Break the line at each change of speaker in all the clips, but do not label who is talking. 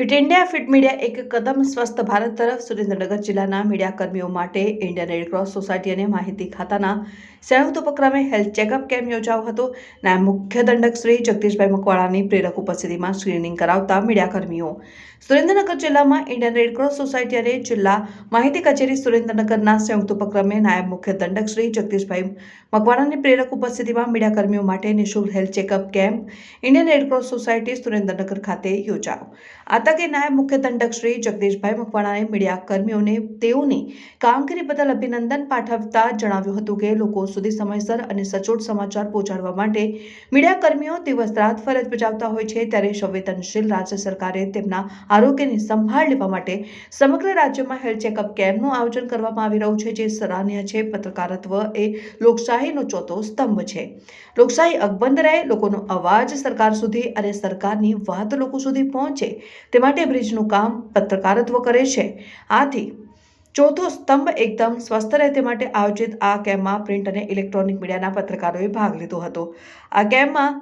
Fit India, fit media એક કદમ સ્વસ્થ ભારત તરફ સુરેન્દ્રનગર જિલ્લાના મીડિયા કર્મીઓ માટે ઇન્ડિયન રેડક્રોસ સોસાયટી અને માહિતી ખાતાના સંયુક્ત ઉપક્રમે હેલ્થ ચેકઅપ કેમ્પ યોજાયો હતો. નાયબ મુખ્ય દંડક શ્રી જગદીશભાઈ મકવાણાની પ્રેરક ઉપસ્થિતિમાં સ્ક્રીનિંગ કરાવતા મીડિયા કર્મીઓ સુરેન્દ્રનગર જિલ્લામાં ઇન્ડિયન રેડક્રોસ સોસાયટી અને જિલ્લા માહિતી કચેરી સુરેન્દ્રનગરના સંયુક્ત ઉપક્રમે નાયબ મુખ્ય દંડક શ્રી જગદીશભાઈ મકવાણાની પ્રેરક ઉપસ્થિતિમાં મીડિયા કર્મીઓ માટે નિઃશુલ્ક health checkup camp Indian Red Cross society Surendranagar ખાતે યોજાયો. આ તકે નાયબ મુખ્ય દંડક શ્રી જગદીશભાઈ મકવાણાએ મીડિયા કર્મીઓને તેઓની કામગીરી બદલ અભિનંદન પાઠવતા જણાવ્યું હતું કે લોકો સુધી સમયસર અને સચોટ સમાચાર પહોંચાડવા માટે મીડિયા કર્મીઓ દિવસ રાત ફરજ બજાવતા હોય છે, ત્યારે સંવેદનશીલ રાજ્ય સરકારે તેમના આરોગ્યની સંભાળ લેવા માટે સમગ્ર રાજ્યમાં હેલ્થ ચેકઅપ કેમ્પનું આયોજન કરવામાં આવી રહ્યું છે, જે સરાહનીય છે. પત્રકારત્વ એ લોકશાહીનો ચોથો સ્તંભ છે. લોકશાહી અકબંધ રહે લોકોનો અવાજ સરકાર સુધી અને સરકારની વાત લોકો સુધી પહોંચે તે માટે બ્રિજનું કામ પત્રકારત્વ કરે છે. આથી, ચોથો સ્તંભ એકદમ સ્વસ્થ રહે તે માટે આયોજિત આ કેમ્પમાં પ્રિન્ટ અને ઇલેક્ટ્રોનિક મીડિયાના પત્રકારોએ ભાગ લીધો હતો. આ કેમ્પમાં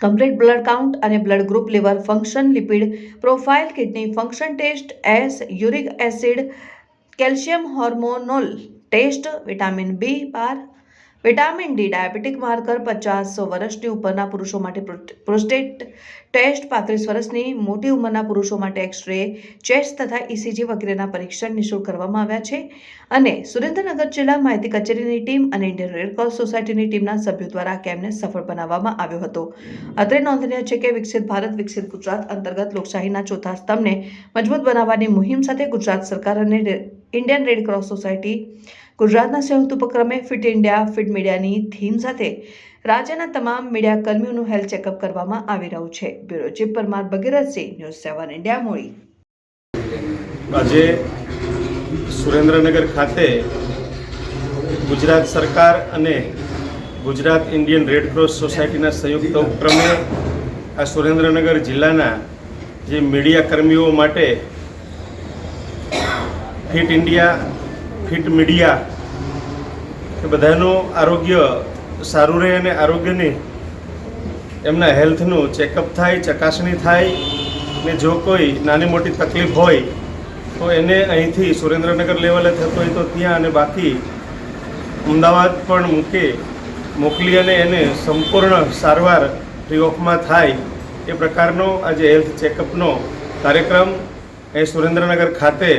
કમ્પ્લીટ બ્લડ કાઉન્ટ અને blood group liver function lipid profile kidney function test S uric acid calcium hormonal test vitamin B બાર વિટામિન ડી ડાયાબિટીક માર્કર પચાસ વર્ષની ઉપરના પુરુષો માટે પ્રોસ્ટેટ ટેસ્ટ પાંત્રીસ વર્ષની મોટી ઉંમરના પુરુષો માટે એક્સ રે ચેસ્ટ તથા ઇસીજી વગેરેના પરીક્ષણ નિઃશુલ્ક કરવામાં આવ્યા છે. અને સુરેન્દ્રનગર જિલ્લા માહિતી કચેરીની ટીમ અને ઇન્ડિયન રેડક્રોસ સોસાયટીની ટીમના સભ્યો દ્વારા કેમ્પને સફળ બનાવવામાં આવ્યો હતો. અત્રે નોંધનીય છે કે વિકસિત ભારત, વિકસિત ગુજરાત અંતર્ગત લોકશાહીના ચોથા સ્તંભને મજબૂત બનાવવાની મુહિમ સાથે ગુજરાત સરકાર અને ઇન્ડિયન રેડ ક્રોસ સોસાયટી ગુજરાતના સંયુક્ત ઉપક્રમે ફિટ ઇન્ડિયા, ફિટ મીડિયાની થીમ સાથે રાજ્યના તમામ મીડિયા કર્મીઓનું હેલ્થ ચેકઅપ કરવામાં આવી રહ્યું છે. Bureau chief Parmar Bhagirathsinh, news seven India મોડી
આજે સુરેન્દ્રનગર ખાતે ગુજરાત સરકાર અને ગુજરાત ઇન્ડિયન રેડ ક્રોસ સોસાયટીના સંયુક્ત ઉપક્રમે આ સુરેન્દ્રનગર જિલ્લાના જે મીડિયા કર્મીઓ માટે ફિટ ઇન્ડિયા ફિટ મીડિયા એ બધાનું આરોગ્ય સારું રહે અને આરોગ્યની એમના હેલ્થનું ચેકઅપ થાય, ચકાસણી થાય ને જો કોઈ નાની મોટી તકલીફ હોય, તો એને અહીંથી સુરેન્દ્રનગર લેવલે થતો હોય તો ત્યાં અને બાકી અમદાવાદ પણ મૂકે, મોકલી અને એને સંપૂર્ણ સારવાર ફ્રી ઓફમાં થાય એ પ્રકારનો આજે હેલ્થ ચેકઅપનો કાર્યક્રમ એ સુરેન્દ્રનગર ખાતે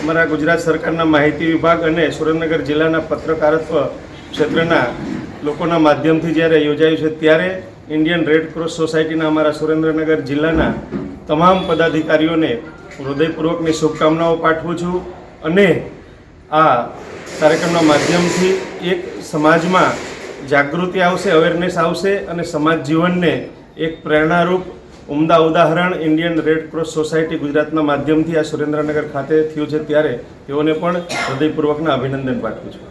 અમારા ગુજરાત સરકારના માહિતી વિભાગ અને સુરેન્દ્રનગર જિલ્લાના પત્રકારત્વ ક્ષેત્રના લોકોના માધ્યમથી જ્યારે યોજાયું છે, ત્યારે ઇન્ડિયન રેડ ક્રોસ સોસાયટીના અમારા સુરેન્દ્રનગર જિલ્લાના તમામ પદાધિકારીઓને હૃદયપૂર્વકની શુભકામનાઓ પાઠવું છું અને આ કાર્યક્રમના માધ્યમથી એક સમાજમાં જાગૃતિ આવશે અવેરનેસ આવશે અને સમાજ જીવનને એક પ્રેરણારૂપ ઉમદા ઉદાહરણ ઇન્ડિયન રેડ ક્રોસ સોસાયટી ગુજરાતના માધ્યમથી આ સુરેન્દ્રનગર ખાતે થયું છે ત્યારે તેઓને પણ હૃદયપૂર્વકના અભિનંદન પાઠવું છું.